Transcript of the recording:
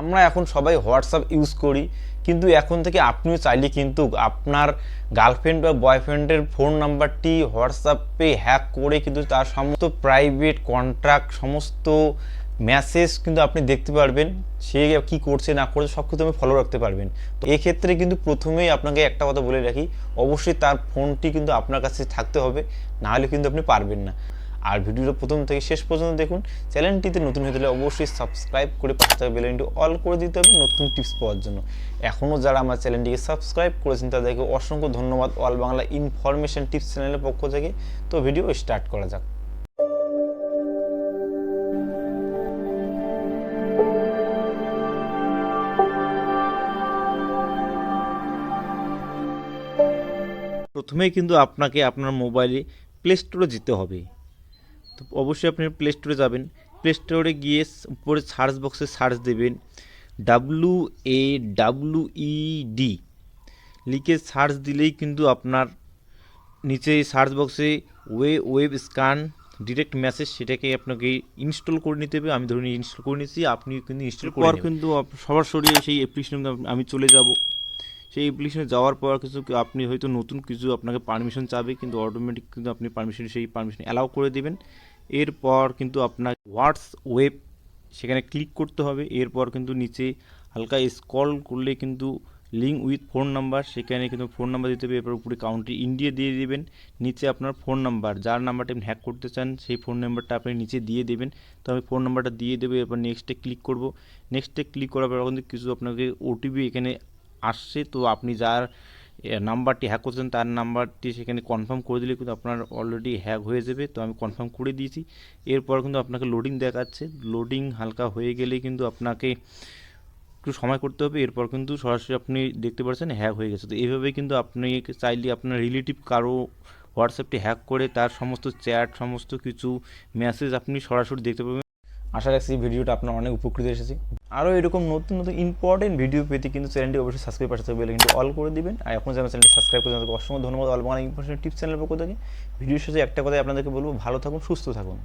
আমরা এখন সবাই হোয়াটসঅ্যাপ ইউজ করি, কিন্তু এখন থেকে আপনিও চাইলে কিন্তু আপনার গার্লফ্রেন্ড বা বয়ফ্রেন্ডের ফোন নাম্বারটি হোয়াটসঅ্যাপে হ্যাক করে কিন্তু তার সমস্ত প্রাইভেট কন্ট্রাক্ট, সমস্ত মেসেজ কিন্তু আপনি দেখতে পারবেন, সে কি করছে, না করছে, সব কিছু আপনি ফলো রাখতে পারবেন। তো এক্ষেত্রে কিন্তু প্রথমেই আপনাকে একটা কথা বলে রাখি, অবশ্যই তার ফোনটি কিন্তু আপনার কাছে থাকতে হবে, নাহলে কিন্তু আপনি পারবেন না। আর ভিডিওটা প্রথম থেকে শেষ পর্যন্ত দেখুন। চ্যানেলটিতে নতুন হয়ে গেলে অবশ্যই সাবস্ক্রাইব করে পাশে থাকা বেলাইনটি অল করে দিতে হবে নতুন টিপস পাওয়ার জন্য। এখনও যারা আমার চ্যানেলটিকে সাবস্ক্রাইব করেছেন, তাদেরকে অসংখ্য ধন্যবাদ। অল বাংলা ইনফরমেশন টিপস চ্যানেলের পক্ষ থেকে। তো ভিডিও স্টার্ট করা যাক। প্রথমেই কিন্তু আপনাকে আপনার মোবাইলে প্লে স্টোরে যেতে হবে। তো অবশ্যই আপনি প্লে স্টোরে যাবেন। প্লে স্টোরে গিয়ে উপরে সার্চ বক্সে সার্চ দেবেন W A W E D লিখে সার্চ দিলেই কিন্তু আপনার নিচে সার্চ বক্সে way web scan direct message সেটাকে আপনাকে ইনস্টল করে নিতে হবে। আমি ধরুন ইনস্টল করে নিয়েছি আপনি কিন্তু ইনস্টল করে কিন্তু সবার সরাসরি সেই অ্যাপ্লিকেশনে আমি চলে যাব। সেই অ্যাপ্লিকেশনে যাওয়ার পর কিছু আপনি হয়তো নতুন কিছু আপনাকে পারমিশন চাবে কিন্তু অটোমেটিক কিন্তু আপনি পারমিশন সেই পারমিশন অ্যালাউ করে দেবেন। এরপর কিন্তু আপনার হোয়াটস ওয়েব সেখানে ক্লিক করতে হবে। এরপর কিন্তু নিচে হালকা স্ক্রল করলে কিন্তু লিঙ্ক উইথ ফোন নাম্বার সেখানে কিন্তু ফোন নাম্বার দিতে হবে। এরপর উপরে কাউন্ট্রি ইন্ডিয়া দিয়ে দেবেন। নিচে আপনার ফোন নাম্বার যার নাম্বারটা আপনি হ্যাক করতে চান, সেই ফোন নাম্বারটা আপনি নিচে দিয়ে দেবেন। তো আমি ফোন নাম্বারটা দিয়ে দেবো, এরপর নেক্সটে ক্লিক করব। নেক্সটে ক্লিক করার পর কিন্তু কিছু আপনাকে ওটিপি এখানে আসছে। তো আপনি যার নাম্বারটি হ্যাক করছেন, তার নাম্বারটি সেখানে কনফার্ম করে দিলে কিন্তু আপনার অলরেডি হ্যাক হয়ে যাবে। তো আমি কনফার্ম করে দিয়েছি। এরপর কিন্তু আপনাকে লোডিং দেখাচ্ছে। লোডিং হালকা হয়ে গেলে কিন্তু আপনাকে একটু সময় করতে হবে। এরপর কিন্তু সরাসরি আপনি দেখতে পাচ্ছেন হ্যাক হয়ে গেছে। তো এইভাবে কিন্তু আপনি চাইলে আপনার রিলেটিভ কারও হোয়াটসঅ্যাপটি হ্যাক করে তার সমস্ত চ্যাট সমস্ত কিছু মেসেজ আপনি সরাসরি দেখতে পাবেন। আশা রাখছি ভিডিওটা আপনার অনেক উপকৃত এসেছে। আরও এরকম নতুন নতুন ইম্পর্টেন্ট ভিডিও পেতে কিন্তু চ্যানেলটি অবশ্যই সাবস্ক্রাইব পাশে থাকবে কিন্তু অল করে দিবেন। আর এখন যে চ্যানেলটি সাবস্ক্রাইব করে অসংখ্য ধন্যবাদ। অল বাংলা ইম্পর্টেন্ট টিপস চ্যানেলের পক্ষ থেকে ভিডিওর শেষে একটা কথাই আপনাদেরকে বলব, ভালো থাকুন, সুস্থ থাকুন।